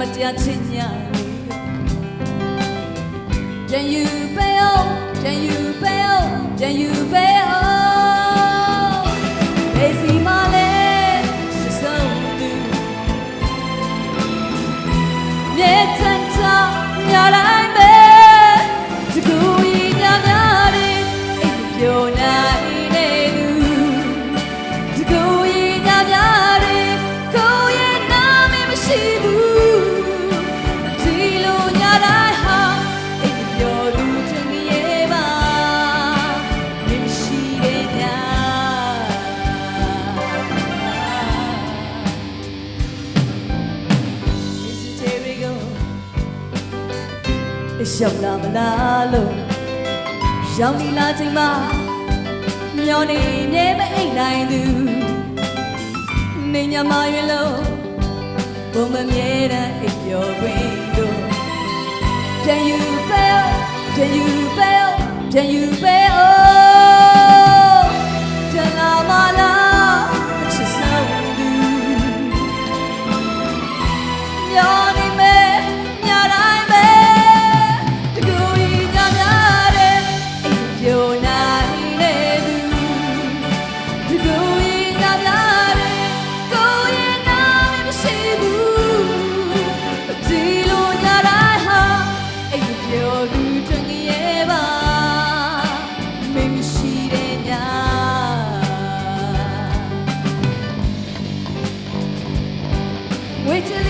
မတရားချင်ညာတန်ယူပဲအောင်တန်ယူပဲအောင်တန်ယူပဲအောင်ဒေစီမလေးစစုံသူမြဲတမ်းသောမြလိုက်ပဲတကူရင်များများလေးအိပ်ပျော်နိုင်နေသူတကူရင် ရှောက်လာမလားလို့ရောက်ဒီလာချိန်မှာမျောနေမြဲမအိတ်နိုင်သူနေညမာရွေလို့ဘုံမမြဲတဲ့အိပ်ပျော်ခွင့်တို့ Can you fail Can you fail Can you fail တဲ့ညဝေချ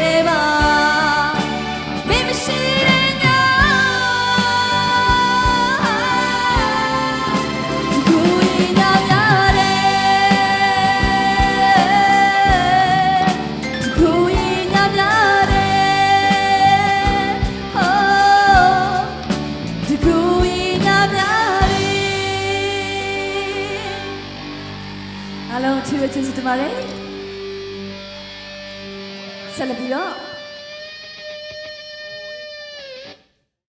အားလုံးချီးမွမ်းကျေးဇူးတင်ပါတယ်ဆက်လက်ပြီးတော့